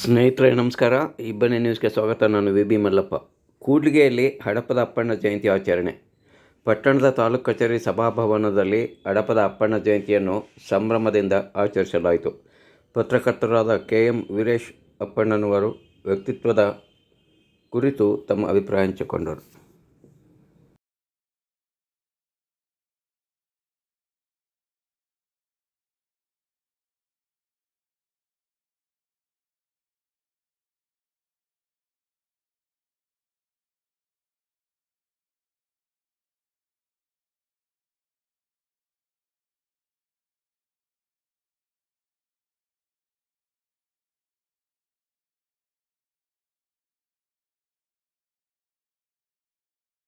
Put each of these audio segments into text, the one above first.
ಸ್ನೇಹಿತರೆ, ನಮಸ್ಕಾರ. ಇಬ್ಬನಿ ನ್ಯೂಸ್ಗೆ ಸ್ವಾಗತ. ನಾನು ವಿ ಬಿ ಮಲ್ಲಪ್ಪ. ಕೂಡ್ಲಿಗೆಯಲ್ಲಿ ಹಡಪದ ಅಪ್ಪಣ್ಣ ಜಯಂತಿ ಆಚರಣೆ. ಪಟ್ಟಣದ ತಾಲೂಕು ಕಚೇರಿ ಸಭಾಭವನದಲ್ಲಿ ಹಡಪದ ಅಪ್ಪಣ್ಣ ಜಯಂತಿಯನ್ನು ಸಂಭ್ರಮದಿಂದ ಆಚರಿಸಲಾಯಿತು. ಪತ್ರಕರ್ತರಾದ ಕೆ ಎಂ ವೀರೇಶ್ ಅಪ್ಪಣ್ಣನವರು ವ್ಯಕ್ತಿತ್ವದ ಕುರಿತು ತಮ್ಮ ಅಭಿಪ್ರಾಯ ಹಂಚಿಕೊಂಡರು.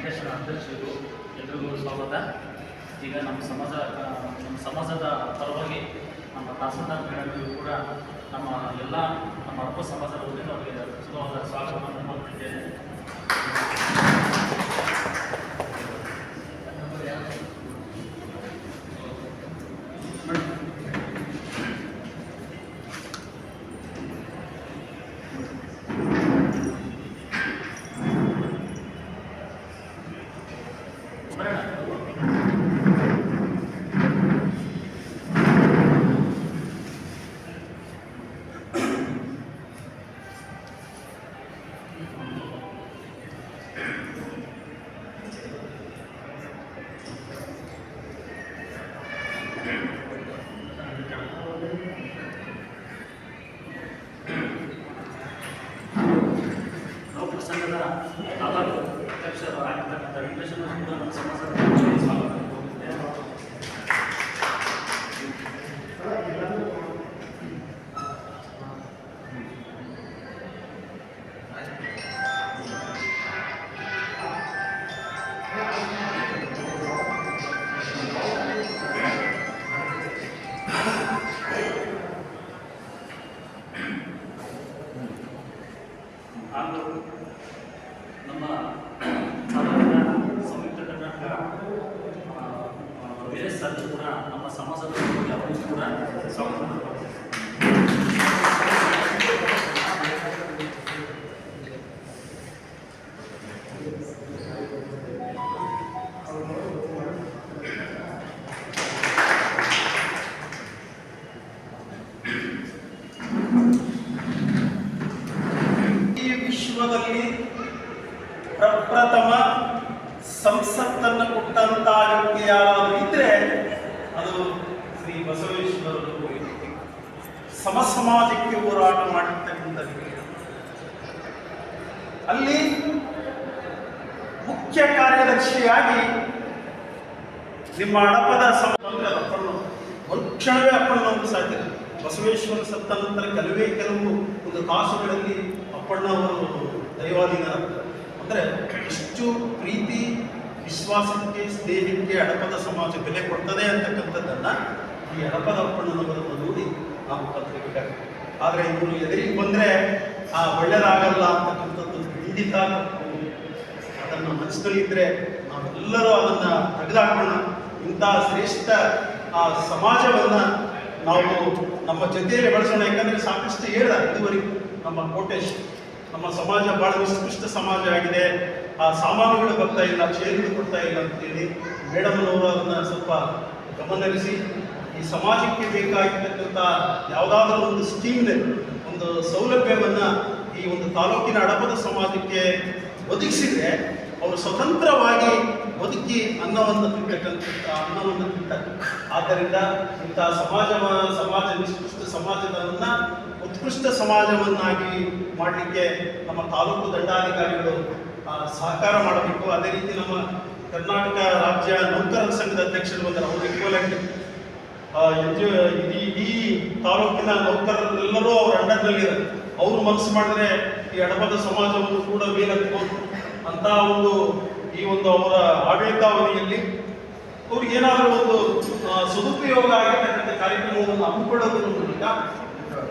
শেষ রাত্রে ছিল এতগুলো সর্বদা ಈಗ ನಮ್ಮ ಸಮಾಜ ನಮ್ಮ ಸಮಾಜದ ಪರವಾಗಿ ನಮ್ಮ ತಹಸೀಲ್ದಾರ್ ಮೇಡಮ್ಗೂ ಕೂಡ ನಮ್ಮ ಎಲ್ಲ ನಮ್ಮ ಅಪ್ಪ ಸಮಾಜದ ಅವರಿಗೆ ಸುಲಭವಾದ ಸ್ವಾಗತವನ್ನು ಮಾಡ್ತಿದ್ದೇನೆ. ನಮ್ಮ ಸಂಯುಕ್ತ ಕರ್ನಾಟಕ ವೀರೇಶ್ ಸರ್ ಕೂಡ ನಮ್ಮ ಸಮಾಜದ ಕೂಡ ಅವರಿಗೂ ಕೂಡ ಸ್ವಾಗತ ಮಾಡ್ಕೊಳ್ತೀನಿ. ಈ ವಿಶ್ವದಲ್ಲಿ ಪ್ರಪ್ರಥಮ ಸಂಸತ್ತನ್ನು ಕೊಟ್ಟಂತ ವ್ಯಕ್ತಿ ಯಾರಾದರೂ ಇದ್ರೆ ಅದು ಶ್ರೀ ಬಸವೇಶ್ವರರು ಸಮ ಸಮಾಜಕ್ಕೆ ಹೋರಾಟ ಮಾಡಿರ್ತಕ್ಕಂಥ ಅಲ್ಲಿ ಮುಖ್ಯ ಕಾರ್ಯದರ್ಶಿಯಾಗಿ ನಿಮ್ಮ ಹಡಪದ ಸಮಗ್ರ ಅಪ್ಪಣ್ಣ ಒಂದು ಕ್ಷಣವೇ ಅಪ್ಪಣ್ಣವರು ಸಾಧ್ಯ. ಬಸವೇಶ್ವರ ಸತ್ತ ನಂತರ ಕೆಲವೇ ಕೆಲವು ಒಂದು ತಾಸುಗಳಲ್ಲಿ ಅಪ್ಪಣ್ಣ ಅವರು ದೈವಾಧೀನರಾಗ್ತಾರೆ. ಅಂದರೆ ಇಷ್ಟು ಪ್ರೀತಿ, ವಿಶ್ವಾಸಕ್ಕೆ, ಸ್ನೇಹಕ್ಕೆ ಅಡಪದ ಸಮಾಜ ಬೆಲೆ ಕೊಡ್ತದೆ ಅಂತಕ್ಕಂಥದ್ದನ್ನು ಈ ಹಡಪದ ಅಪ್ಪಣ್ಣನವರನ್ನು ನೋಡಿ ಆದರೆ ಇವರು ಎದುರಿಗೆ ಬಂದರೆ, ಆ ಒಳ್ಳೆಯದಾಗಲ್ಲ ಅಂತಕ್ಕಂಥದ್ದು ಖಂಡಿತ. ಅದನ್ನು ಮನಸ್ಸಿನಲ್ಲಿದ್ದರೆ ನಾವೆಲ್ಲರೂ ಅದನ್ನು ತೆಗೆದಾಕೋಣ ಇಂಥ ಶ್ರೇಷ್ಠ, ಆ ಸಮಾಜವನ್ನು ನಾವು ನಮ್ಮ ಜೊತೆಯಲ್ಲಿ ಬಳಸೋಣ. ಯಾಕಂದರೆ ಸಾಕಷ್ಟು ಹೇಳಿದ ಇದುವರೆಗೂ ನಮ್ಮ ಕೋಟೇಶ್, ನಮ್ಮ ಸಮಾಜ ಭಾಳ ನಿಷ್ಕೃಷ್ಟ ಸಮಾಜ ಆಗಿದೆ. ಆ ಸಾಮಾನುಗಳು ಬರ್ತಾ ಇಲ್ಲ, ಚೇರುಗಳು ಕೊಡ್ತಾ ಇಲ್ಲ ಅಂತೇಳಿ ಮೇಡಮ್ನವರು ಅದನ್ನು ಸ್ವಲ್ಪ ಗಮನಹರಿಸಿ ಈ ಸಮಾಜಕ್ಕೆ ಬೇಕಾಗಿರ್ತಕ್ಕಂಥ ಯಾವುದಾದ್ರೂ ಒಂದು ಸ್ಕೀಮ್ನ ಒಂದು ಸೌಲಭ್ಯವನ್ನು ಈ ಒಂದು ತಾಲೂಕಿನ ಅಡಪದ ಸಮಾಜಕ್ಕೆ ಒದಗಿಸಿದ್ರೆ ಅವರು ಸ್ವತಂತ್ರವಾಗಿ ಬದುಕಿ ಅನ್ನವನ್ನು ತಿಂತಕ್ಕಂಥ ಅನ್ನವನ್ನು ತಿಂತಾರೆ. ಆದ್ದರಿಂದ ಇಂಥ ಸಮಾಜ ಸಮಾಜ ನಿಷ್ಕೃಷ್ಟ ಸಮಾಜದನ್ನ, ಉತ್ಕೃಷ್ಟ ಸಮಾಜವನ್ನಾಗಿ ಮಾಡಲಿಕ್ಕೆ ನಮ್ಮ ತಾಲೂಕು ದಂಡಾಧಿಕಾರಿಗಳು ಸಹಕಾರ ಮಾಡಬೇಕು. ಅದೇ ರೀತಿ ನಮ್ಮ ಕರ್ನಾಟಕ ರಾಜ್ಯ ನೌಕರರ ಸಂಘದ ಅಧ್ಯಕ್ಷರು ಬಂದರೆ. ಅವರು ಈಕ್ವಲೆಂಟ್ ಎನ್ ಇಡೀ ಇಡೀ ತಾಲೂಕಿನ ನೌಕರರೆಲ್ಲರೂ ಅವ್ರ ಅಂಡರ್ನಲ್ಲಿದ್ದಾರೆ ಅವರು ಮನಸ್ಸು ಮಾಡಿದ್ರೆ ಈ ಎಡಪದ ಸಮಾಜವನ್ನು ಕೂಡ ಮೇಲಕ್ಕೋದು ಅಂತ ಒಂದು ಈ ಒಂದು ಅವರ ಆಡಳಿತಾವಧಿಯಲ್ಲಿ ಅವ್ರಿಗೆ ಏನಾದರೂ ಒಂದು ಸದುಪಯೋಗ ಆಗಿರ್ತಕ್ಕಂಥ ಕಾರ್ಯಕ್ರಮವನ್ನು ಹಮ್ಮಿಕೊಳ್ಳೋದ್ರ ಮೂಲಕ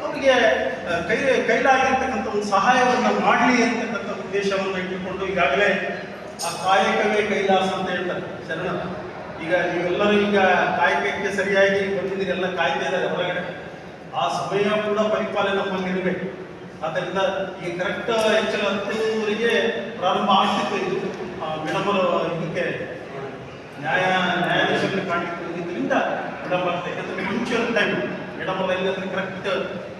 ಅವರಿಗೆ ಕೈ, ಕೈಲಾಗಿರ್ತಕ್ಕಂಥ ಒಂದು ಸಹಾಯವನ್ನು ಮಾಡಲಿ ಅಂತಕ್ಕಂಥ ಉದ್ದೇಶವನ್ನು ಇಟ್ಟುಕೊಂಡು ಈಗಾಗಲೇ ಆ ಕಾಯಕವೇ ಕೈಲಾಸ ಅಂತ ಹೇಳ್ತಾರೆ ಶರಣ ಈಗ ನೀವೆಲ್ಲರೂ ಈಗ ಕಾಯಕಕ್ಕೆ ಸರಿಯಾಗಿ ಬಂದಿದ್ದೀರಿ ಎಲ್ಲ ಕಾಯ್ತಾ ಇದ್ದಾರೆ ಹೊರಗಡೆ. ಆ ಸಮಯ ಕೂಡ ಪರಿಪಾಲನೆ ನಮ್ಮಲ್ಲಿರಬೇಕು. ಆದ್ದರಿಂದ ಈ ಕರೆಕ್ಟ್ ಹೆಚ್ಚಿನ ಹತ್ತುವರೆಗೆ ಪ್ರಾರಂಭ ಆಗ್ತಿತ್ತು ಇದು. ಮೇಡಮ್ ಇದಕ್ಕೆ ನ್ಯಾಯ ನ್ಯಾಯಾಧೀಶರಿಗೆ ಕಾಣಲಿಕ್ಕೆ ಬಂದಿದ್ದರಿಂದ ಮೇಡಮ್ ಆಗ್ತದೆ ಯಾಕಂದ್ರೆ ಮುಂಚೆ ಟೈಮ್ ವಿಳಂಬರ ಇಲ್ಲದ್ರೆ ಕರೆಕ್ಟ್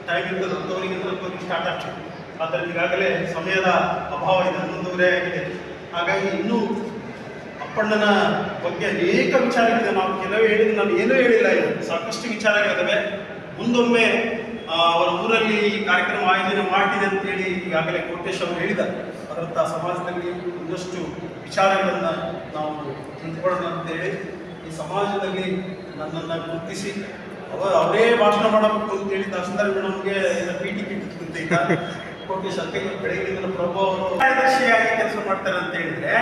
ಟೈಮ್ ಇರ್ತದೆ. ಹತ್ತುವರೆಗೆ ಹತ್ತುವರೆಗೆ ಸ್ಟಾರ್ಟ್ ಆಗ್ತದೆ ಆದ್ದರಿಂದ ಈಗಾಗಲೇ ಸಮಯದ ಅಭಾವ ಇದೆ, ಹನ್ನೊಂದುವರೆ ಆಗಿದೆ. ಹಾಗಾಗಿ ಇನ್ನೂ ಅಪ್ಪಣ್ಣನ ಬಗ್ಗೆ ಅನೇಕ ವಿಚಾರಗಳಿದೆ. ನಾವು ಕೆಲವೇ ಹೇಳಿದ್ರೆ ನಾನು ಏನೂ ಹೇಳಿಲ್ಲ ಇದು. ಸಾಕಷ್ಟು ವಿಚಾರಗಳಿದ್ದಾವೆ ಮುಂದೊಮ್ಮೆ ಅವರ ಊರಲ್ಲಿ ಈ ಕಾರ್ಯಕ್ರಮ ಆಯೋಜನೆ ಮಾಡಿದೆ ಅಂತೇಳಿ ಈಗಾಗಲೇ ಕೋಟೇಶ್ ಅವರು ಹೇಳಿದ್ದಾರೆ. ಅದರಂಥ ಸಮಾಜದಲ್ಲಿ ಒಂದಷ್ಟು ವಿಚಾರಗಳನ್ನು ನಾವು ತಿಳ್ಕೊಳ್ಳೋಣ ಅಂತೇಳಿ ಈ ಸಮಾಜದಲ್ಲಿ ನನ್ನನ್ನು ಗುರುತಿಸಿ, ಅವ, ಅವರೇ ಭಾಷಣ ಮಾಡಬೇಕು ಅಂತೇಳಿ ತಹಸೀಲ್ದಾರ್ ಮೇಡಮ್ಗೆ ಪಿ ಟಿ ಕಿಟ್ ಈಗ ಕೋಟೇಶ್ ಅಂತ ಬೆಳಗ್ಗೆ ಪ್ರಭು ಅವರು ಕಾರ್ಯದರ್ಶಿಯಾಗಿ ಕೆಲಸ ಮಾಡ್ತಾರೆ ಅಂತ ಹೇಳಿದ್ರೆ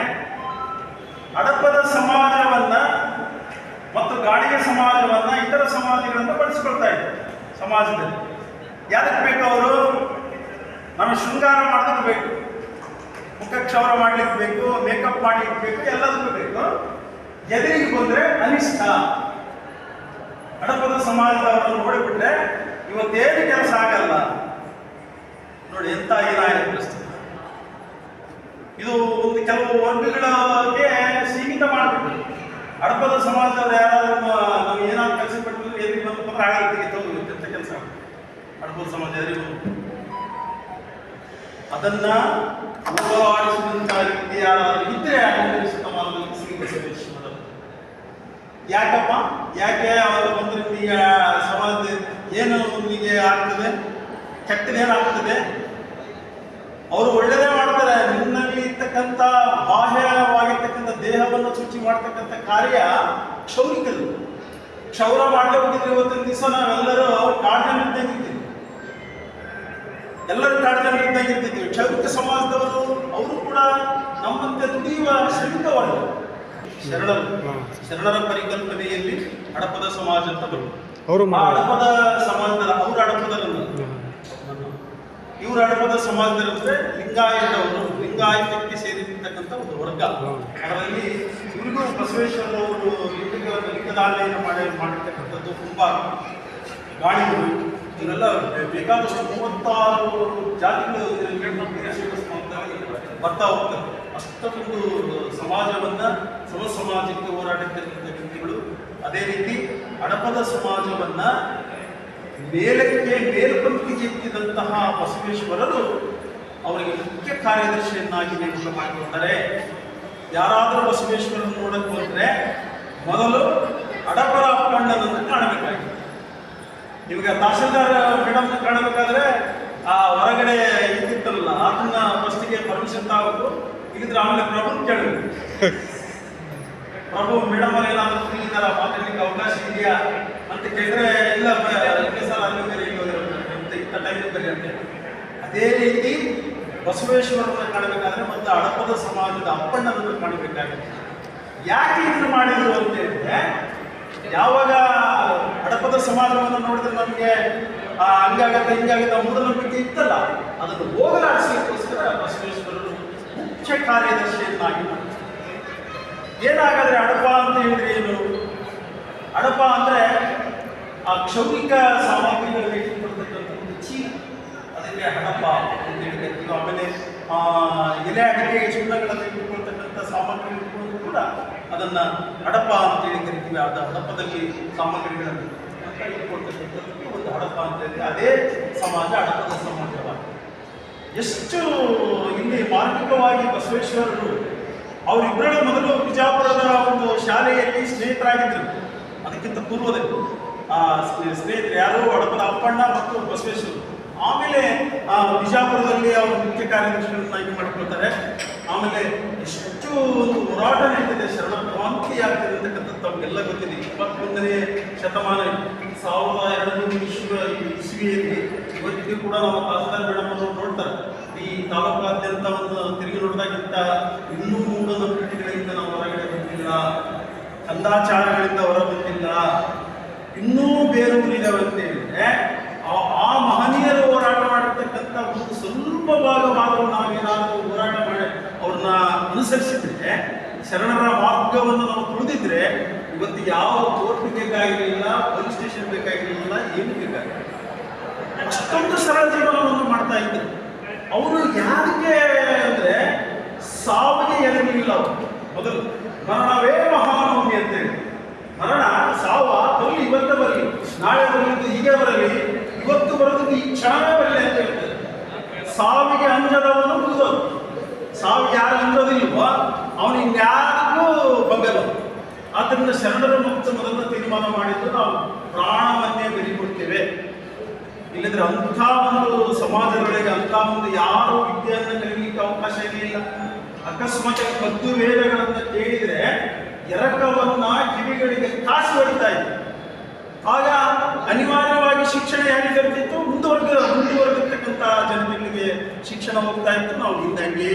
ಹಡಪದ ಸಮಾಜವನ್ನ ಮತ್ತು ಗಾಡಿಯ ಸಮಾಜವನ್ನ ಇತರ ಸಮಾಜಗಳನ್ನ ಬಳಸಿಕೊಳ್ತಾ ಇದ್ರು ಸಮಾಜದಲ್ಲಿ. ಯಾರಕ್ಕೆ ಬೇಕು ಅವರು? ನಮ್ಮ ಶೃಂಗಾರ ಮಾಡೋದಕ್ಕೆ ಬೇಕು. ಮುಖ ಕ್ಷೌರ ಮಾಡ್ಲಿಕ್ಕೆ ಬೇಕು ಮೇಕಪ್ ಮಾಡ್ಲಿಕ್ಕೆ ಬೇಕು, ಎಲ್ಲದಕ್ಕೂ ಬೇಕು. ಎದುರಿಗೆ ಬಂದ್ರೆ ಅನಿಷ್ಟ. ಹಡಪದ ಸಮಾಜದವರನ್ನು ನೋಡಿಬಿಟ್ರೆ ಇವತ್ತೇನು ಕೆಲಸ ಆಗಲ್ಲ. ನೋಡಿ ಎಂತ ಏನಾಯ್ತು ಇದು ಒಂದು ಕೆಲವು ವರ್ಗಗಳಿಗೆ ಸೀಮಿತ ಮಾಡಿಬಿಟ್ಟು ಅಡಪದ ಸಮಾಜದವ್ರು ಯಾರಾದ್ರೂ ನಾವು ಏನಾದ್ರು ಕೆಲಸ ಪಟ್ಟಿದ್ರೆ ಎಲ್ಲಿ ಬಂದು ಆಗಲ್ಲ ತೆಗಿತವ್ರು ಎಂತ ಕೆಲಸ ಹಡಪದ ಸಮಾಜ ಎಲ್ಲಿ ಅದನ್ನ ಹೋರಾಡಿಸಿದಂತ ವ್ಯಕ್ತಿ ಯಾರಾದ್ರೂ ಇದ್ರೆ ಶತಮಾನದಲ್ಲಿ ಶ್ರೀ ಯಾಕಪ್ಪ? ಯಾಕೆ ಅವರು ಒಂದು ರೀತಿಯ ಸಮಾಜ ಏನು ನಿಮಗೆ ಆಗ್ತದೆ? ಕೆಟ್ಟದೇನಾಗ್ತದೆ ಅವರು ಒಳ್ಳೆಯದೇ ಮಾಡ್ತಾರೆ. ನಿನ್ನಲ್ಲಿ ಇರ್ತಕ್ಕಂಥ ಬಾಹ್ಯವಾಗಿರ್ತಕ್ಕಂಥ ದೇಹವನ್ನು ಶುಚಿ ಮಾಡ್ತಕ್ಕಂಥ ಕಾರ್ಯ ಕ್ಷೌರಿಕರು ಕ್ಷೌರ ಮಾಡದೆ ಹೋಗಿದ್ರೆ ಇವತ್ತಿನ ದಿವಸ ನಾವೆಲ್ಲರೂ ಕಾಡ್ಜನಿದ್ದಂಗಿರ್ತೀವಿ ಎಲ್ಲರೂ ಕಾಡ್ಜನಿದ್ದಂಗಿರ್ತಿದ್ವಿ ಕ್ಷೌರಿಕ ಸಮಾಜದವರು ಅವರು ಕೂಡ ನಮ್ಮಂತೆ ದುಡಿಯುವ ಶ್ರಮಿಕ ವರ್ಗ ಶರಣರು ಶರಣರ ಪರಿಕಲ್ಪನೆಯಲ್ಲಿ ಹಡಪದ ಸಮಾಜ ಅಂತ ಬರುತ್ತೆ. ಅವರು ಹಡಪದ ಸಮಾಜದ ಅವ್ರ ಹಡಪದ ಇವ್ರ ಹಡಪದ ಲಿಂಗಾಯತ ಲಿಂಗಾಯತವರು ಲಿಂಗಾಯತಕ್ಕೆ ಸೇರಿರ್ತಕ್ಕಂಥ ಒಂದು ವರ್ಗ. ಅದರಲ್ಲಿ ಇವ್ರಿಗೂ ಬಸವೇಶ್ವರವರು ಲಿಂಗ ಲಿಂಗದಾಲೆಯನ್ನು ಮಾಡಿ ಮಾಡಿರ್ತಕ್ಕಂಥದ್ದು ತುಂಬ ಗಾಳಿಗಳು. ಇವರೆಲ್ಲ ಬೇಕಾದಷ್ಟು ಮೂವತ್ತಾರು ಜಾತಿಗಳು ಬರ್ತಾ ಹೋಗ್ತದೆ. ಅಷ್ಟೊಂದು ಸಮಾಜವನ್ನ ಸಮ ಸಮಾಜಕ್ಕೆ ಹೋರಾಡಿರ್ತಕ್ಕಂಥ ವ್ಯಕ್ತಿಗಳು. ಅದೇ ರೀತಿ ಹಡಪದ ಸಮಾಜವನ್ನ ಮೇಲಕ್ಕೆ ಮೇಲ್ಪಂಕ್ತಿಗೆ ಎತ್ತಿದಂತಹ ಬಸವೇಶ್ವರರು ಅವರಿಗೆ ಮುಖ್ಯ ಕಾರ್ಯದರ್ಶಿಯನ್ನಾಗಿ ನೇಮಕ ಮಾಡಿಕೊಂಡರೆ ಯಾರಾದರೂ ಬಸವೇಶ್ವರನ ನೋಡಕ್ಕೆ ಬಂದ್ರೆ ಮೊದಲು ಅಡಪರ ಅಪ್ಪಣ್ಣನನ್ನು ಕಾಣಬೇಕಾಗಿದೆ ನಿಮಗೆ ತಹಸೀಲ್ದಾರ್ ಮೇಡಮ್ ಕಾಣಬೇಕಾದ್ರೆ ಆ ಹೊರಗಡೆ ಇದ್ದಿತ್ತಲ್ಲ ಅದನ್ನ ಫಸ್ಟಿಗೆ ಪರ್ಮಿಷನ್ ತಗೋಬೇಕು ಇಲ್ಲಿದ್ರೆ ಆಮೇಲೆ ಪ್ರಭು ಕೇಳಬೇಕು ಪ್ರಭು ಮೇಡಮ್ ಏನಾದರೂ ಫ್ರೀ ಮಾತಾಡ್ಲಿಕ್ಕೆ ಅವಕಾಶ ಇದೆಯಾ ಅಂತ ಕೇಳಿದ್ರೆ ಇಲ್ಲ ಸರ್ ಅಲ್ಲಿ ಬೇರೆ ಇಲ್ಲಿ ಅದೇ ರೀತಿ ಬಸವೇಶ್ವರನ ಕಾಣಬೇಕಾದ್ರೆ ಮತ್ತು ಹಡಪದ ಸಮಾಜದ ಅಪ್ಪಣ್ಣನನ್ನು ಕಾಣಬೇಕಾಗುತ್ತೆ ಯಾಕೆ ಇದನ್ನು ಮಾಡಿದ್ರು ಅಂತ ಹೇಳಿದ್ರೆ, ಯಾವಾಗ ಹಡಪದ ಸಮಾಜವನ್ನು ನೋಡಿದ್ರೆ ನಮಗೆ ಹಂಗಾಗತ್ತೆ, ಹಿಂಗಾಗತ್ತೆ ಮೂಢನಂಬಿಕೆ ಇತ್ತಲ್ಲ, ಅದನ್ನು ಹೋಗಲಾಡಿಸಲಿಕ್ಕೋಸ್ಕರ ಬಸವೇಶ್ವರರು ಮುಖ್ಯ ಕಾರ್ಯದರ್ಶಿಯನ್ನಾಗಿ ಮಾಡ್ತಾರೆ ಏನಾಗಾದ್ರೆ ಹಡಪ ಅಂತ ಹೇಳಿದ್ರೆ ಏನು? ಹಡಪ ಅಂದ್ರೆ ಆ ಕ್ಷೌರಿಕ ಸಾಮಗ್ರಿಗಳನ್ನು ಇಟ್ಟುಕೊಳ್ತಕ್ಕಂಥ ಒಂದು ಚೀಲ, ಅದಕ್ಕೆ ಹಡಪ ಅಂತ ಆಮೇಲೆ ಎಲೆ ಅಡಿಕೆ ಚಿನ್ನಗಳನ್ನು ಇಟ್ಟುಕೊಳ್ತಕ್ಕಂಥ ಸಾಮಗ್ರಿ ಇಟ್ಕೊಂಡು ಕೂಡ ಅದನ್ನ ಹಡಪ ಅಂತ ಹೇಳಿ ಕರಿತೀವಿ. ಅದು ಹಡಪದಲ್ಲಿ ಸಾಮಗ್ರಿಗಳನ್ನು ಇಟ್ಕೊಳ್ತಕ್ಕಂಥದ್ದಕ್ಕೆ ಒಂದು ಹಡಪ ಅಂತ ಹೇಳಿ. ಅದೇ ಸಮಾಜ, ಹಡಪದ ಸಮಾಜವಾಗಿದೆ. ಎಷ್ಟು ಇಲ್ಲಿ ಮಾರ್ಮಿಕವಾಗಿ ಬಸವೇಶ್ವರರು ಅವರಿಬ್ಬರು ಮೊದಲು ಬಿಜಾಪುರದ ಒಂದು ಶಾಲೆಯಲ್ಲಿ ಸ್ನೇಹಿತರಾಗಿದ್ದರು ಅದಕ್ಕಿಂತ ಪೂರ್ವದಲ್ಲಿ ಆ ಸ್ನೇ- ಸ್ನೇಹಿತರು ಯಾರು? ಹಡಪದ ಅಪ್ಪಣ್ಣ ಮತ್ತು ಬಸವೇಶ್ವರರು. ಆಮೇಲೆ ಬಿಜಾಪುರದಲ್ಲಿ ಅವರು ಮುಖ್ಯ ಕಾರ್ಯದರ್ಶಿಗಳನ್ನಾಗಿ ಮಾಡಿಕೊಳ್ತಾರೆ. ಆಮೇಲೆ ಎಷ್ಟು ಒಂದು ಹೋರಾಟ ನಡೀತಿದೆ ಶರಣ ಕ್ರಾಂತಿ ಆಗ್ತಿದೆ ಅಂತಕ್ಕಂಥದ್ದು ತಮಗೆಲ್ಲ ಗೊತ್ತಿದೆ. ಇಪ್ಪತ್ತೊಂದನೇ ಶತಮಾನ ಸಾವಿರದ ಎರಡು ನೂರು ಇಸ್ವಿ ಇಸ್ವಿಯಲ್ಲಿ ಇವತ್ತಿಗೂ ಕೂಡ ನಾವು ತಹಸೀಲ್ದಾರ್ ಮೇಡಮ್ ನೋಡ್ತಾರೆ. ಈ ತಾಲೂಕಾದ್ಯಂತ ಒಂದು ತಿರುಗಿ ನೋಡಿದಾಗಿಂತ ಇನ್ನೂ ಮೂಢನಂಬಿಕೆಗಳಿಂದ ನಾವು ಹೊರಗಡೆ ಬಂದಿಲ್ಲ. ಕಂದಾಚಾರಗಳಿಂದ ಹೊರ ಬಂದಿಲ್ಲ. ಇನ್ನೂ ಬೇರೂರಿದಾವೆ ಅಂತ ಹೇಳಿದ್ರೆ ಆ- ಆ ಮಹನೀಯರು ಹೋರಾಟ ಮಾಡಿರ್ತಕ್ಕಂಥ ಒಂದು ಸ್ವಲ್ಪ ಭಾಗವಾದರೂ ನಾವೇನಾದರೂ ಹೋರಾಟ ಮಾಡಿ ಅವ್ರನ್ನ ಅನುಸರಿಸಿದ್ರೆ ಶರಣರ ಮಾರ್ಗವನ್ನು ನಾವು ತುಳಿದಿದ್ರೆ ಇವತ್ತು ಯಾವ ಕೋರ್ಟ್ ಬೇಕಾಗಿರಲಿಲ್ಲ ಪೊಲೀಸ್ ಸ್ಟೇಷನ್ ಬೇಕಾಗಿರಲಿಲ್ಲ, ಏನು ಬೇಕಾಗಿಲ್ಲ ಅಷ್ಟೊಂದು ಸರಳ ಜೀವನವನ್ನು ಮಾಡ್ತಾ ಇದ್ರು. ಅವರು ಯಾರಿಗೆ ಶರಣರ ಮುಕ್ತ ಮೊದಲ ತೀರ್ಮಾನ ಮಾಡಿದ್ದು ನಾವು ಪ್ರಾಣವನ್ನೇ ಬೆಳಿಕೊಡ್ತೇವೆ ಇಲ್ಲದ್ರೆ ಅಂಥ ಒಂದು ಸಮಾಜಗಳಿಗೆ ಅಂಥ ಒಂದು ಯಾರು ವಿದ್ಯೆಯನ್ನು ಕಲಿಯಲಿಕ್ಕೆ ಅವಕಾಶ ಇಲ್ಲ. ಅಕಸ್ಮಾತ್ ಪದ್ದು ವೇದಗಳನ್ನು ಕೇಳಿದ್ರೆ ಎರಕವನ್ನ ಕಿವಿಗಳಿಗೆ ಕಾಸು ಹೊಡಿತಾ ಇದೆ. ಆಗ ಅನಿವಾರ್ಯವಾಗಿ ಶಿಕ್ಷಣ ಯಾರಿಗೆ ಕರೆದಿತ್ತು ಮುಂದುವರೆದ ಮುಂದುವರೆದಿರ್ತಕ್ಕಂಥ ಜನರಿಗೆ ಶಿಕ್ಷಣ ಹೋಗ್ತಾ ಇತ್ತು. ನಾವು ಹಿಂದೆ ಹಂಗೆ